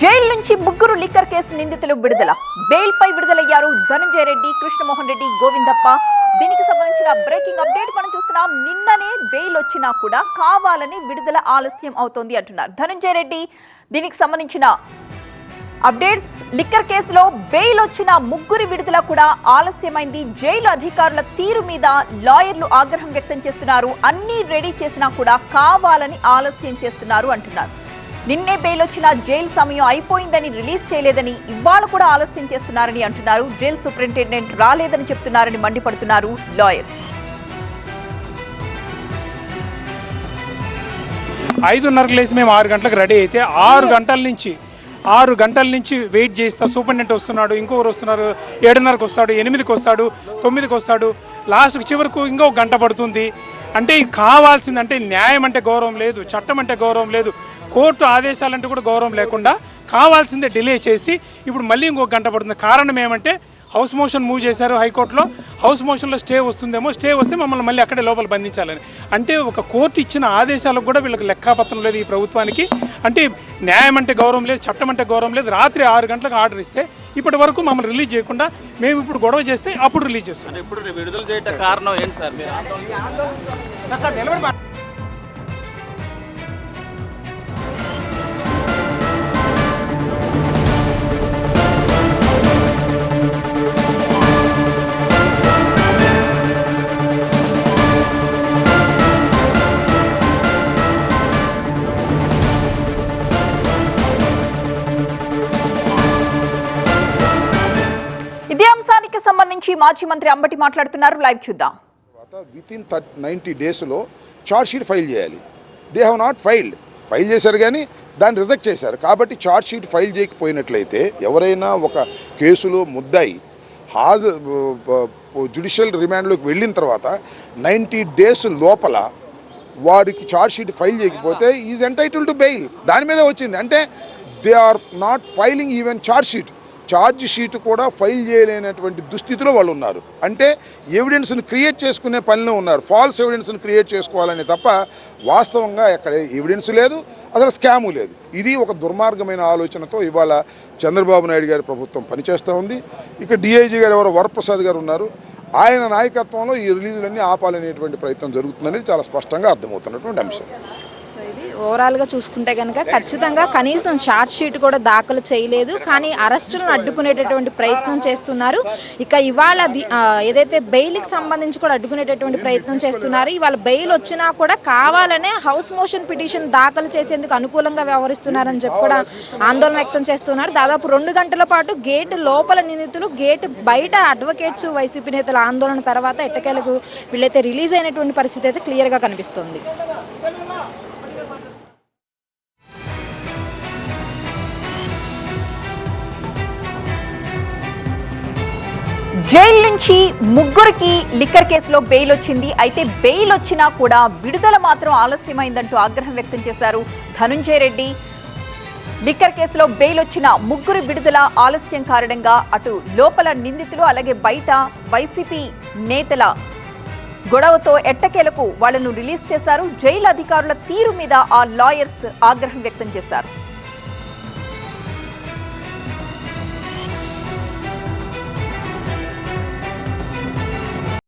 Jail నుంచి ముగ్గురు liquor case నిందితులు విడుదల. బెయిల్ పై విడుదలయ్యారు ధనంజయ రెడ్డి కృష్ణమోహన్ రెడ్డి గోవిందప్ప. దీనికి సంబంధించిన బ్రేకింగ్ అప్డేట్ మనం చూస్తున్నాం. నిన్ననే బెయిల్ వచ్చినా కూడా కావాలని విడుదల ఆలస్యం అవుతోంది అంటున్నారు. ధనంజయ రెడ్డి దీనికి సంబంధించిన అప్డేట్స్. లిక్కర్ కేసులో బెయిల్ వచ్చిన ముగ్గురి విడుదల కూడా ఆలస్యమైంది. జైలు అధికారుల తీరు మీద లాయర్లు ఆగ్రహం వ్యక్తం చేస్తున్నారు. అన్ని రెడీ చేసినా కూడా కావాలని ఆలస్యం చేస్తున్నారు అంటున్నారు. నిన్నే బెయిల్ వచ్చిన జైలు సమయం అయిపోయిందని రిలీజ్ చేయలేదని ఇవాళ కూడా ఆలస్యం చేస్తున్నారని అంటున్నారు. జైలు సూపరింటెండెంట్ రాలేదని చెప్తున్నారని మండిపడుతున్నారు లాయర్స్. ఐదున్నరకు లేచి మేము ఆరు గంటలకు రెడీ అయితే ఆరు గంటల నుంచి ఆరు గంటల నుంచి వెయిట్ చేస్తా సూపరింటెండెంట్ వస్తున్నాడు ఇంకొకరు వస్తున్నారు ఏడున్నరకు వస్తాడు ఎనిమిదికి వస్తాడు తొమ్మిదికి వస్తాడు లాస్ట్కి చివరకు ఇంకొక గంట పడుతుంది. అంటే ఇది కావాల్సింది అంటే న్యాయం అంటే గౌరవం లేదు చట్టం అంటే గౌరవం లేదు. కోర్టు ఆదేశాలంటే కూడా గౌరవం లేకుండా కావాల్సిందే డిలే చేసి ఇప్పుడు మళ్ళీ ఇంకొక గంట పడుతుంది. కారణం ఏమంటే హౌస్ మోషన్ మూవ్ చేశారు హైకోర్టులో. హౌస్ మోషన్లో స్టే వస్తుందేమో స్టే వస్తే మమ్మల్ని మళ్ళీ అక్కడే లోపల బంధించాలని. అంటే ఒక కోర్టు ఇచ్చిన ఆదేశాలకు కూడా వీళ్ళకి లెక్కాపత్రం లేదు ఈ ప్రభుత్వానికి. అంటే న్యాయం అంటే గౌరవం లేదు చట్టం అంటే గౌరవం లేదు. రాత్రి ఆరు గంటలకు ఆర్డర్ ఇస్తే ఇప్పటి వరకు మమ్మల్ని రిలీజ్ చేయకుండా మేము ఇప్పుడు గొడవ చేస్తే అప్పుడు రిలీజ్ చేస్తాం. ఇప్పుడు విడుదల చేయట కారణం ఏంటి సార్? అంశానికి సంబంధించి మాజీ మంత్రి అంబటి మాట్లాడుతున్నారు. లైవ్ చూద్దాం. తర్వాత విత్ ఇన్ థర్టీ నైంటీ డేస్లో చార్జ్ షీట్ ఫైల్ చేయాలి. They have not filed file చేశారు కానీ దాన్ని రిజెక్ట్ చేశారు. కాబట్టి చార్జ్ షీట్ ఫైల్ చేయకపోయినట్లయితే ఎవరైనా ఒక కేసులో ముద్దాయి హాజ జ్యుడిషియల్ రిమాండ్లోకి వెళ్ళిన తర్వాత నైంటీ డేస్ లోపల వాడికి చార్జ్ షీట్ ఫైల్ చేయకపోతే ఈజ్ ఎంటైటిల్ టు బెయిల్ దాని మీద వచ్చింది. అంటే they are not filing even charge sheet charge sheet కూడా ఫైల్ చేయలేనటువంటి దుస్థితిలో వాళ్ళు ఉన్నారు. అంటే ఎవిడెన్స్ని క్రియేట్ చేసుకునే పనిలో ఉన్నారు. ఫాల్స్ ఎవిడెన్స్ని క్రియేట్ చేసుకోవాలని తప్ప వాస్తవంగా ఎక్కడ ఎవిడెన్స్ లేదు అసలు స్కాము లేదు. ఇది ఒక దుర్మార్గమైన ఆలోచనతో ఇవాళ చంద్రబాబు నాయుడు గారి ప్రభుత్వం పనిచేస్తూ ఉంది. ఇక డిఐజీ గారు ఎవరో వరప్రసాద్ గారు ఉన్నారు. ఆయన నాయకత్వంలో ఈ రిలీజులన్నీ ఆపాలనేటువంటి ప్రయత్నం జరుగుతుందనేది చాలా స్పష్టంగా అర్థమవుతున్నటువంటి అంశం. ఇది ఓవరాల్గా చూసుకుంటే కనుక ఖచ్చితంగా కనీసం షార్ట్ షీట్ కూడా దాఖలు చేయలేదు. కానీ అరెస్టులను అడ్డుకునేటటువంటి ప్రయత్నం చేస్తున్నారు. ఇక ఇవాళ ఏదైతే బెయిల్కి సంబంధించి కూడా అడ్డుకునేటటువంటి ప్రయత్నం చేస్తున్నారు. ఇవాళ బెయిల్ వచ్చినా కూడా కావాలనే హౌస్ మోషన్ పిటిషన్ దాఖలు చేసేందుకు అనుకూలంగా వ్యవహరిస్తున్నారని చెప్పి కూడా ఆందోళన వ్యక్తం చేస్తున్నారు. దాదాపు రెండు గంటల పాటు గేట్ లోపల నిందితులు గేట్ బయట అడ్వకేట్స్ వైసీపీ నేతల ఆందోళన తర్వాత ఎట్టకేలకు వీళ్ళైతే రిలీజ్ అయినటువంటి పరిస్థితి అయితే క్లియర్గా కనిపిస్తుంది. జైలు నుంచి ముగ్గురికి లిక్కర్ కేసులో బెయిల్ వచ్చింది. అయితే బెయిల్ వచ్చినా కూడా విడుదల మాత్రం ఆలస్యమైందంటూ ఆగ్రహం వ్యక్తం చేశారు ధనుంజయ రెడ్డి. లిక్కర్ కేసులో బెయిల్ వచ్చిన ముగ్గురు విడుదల ఆలస్యం కారణంగా అటు లోపల నిందితులు అలాగే బయట వైసీపీ నేతల గొడవతో ఎట్టకేలకు వాళ్ళను రిలీజ్ చేశారు. జైలు అధికారుల తీరు మీద ఆ లాయర్స్ ఆగ్రహం వ్యక్తం చేశారు.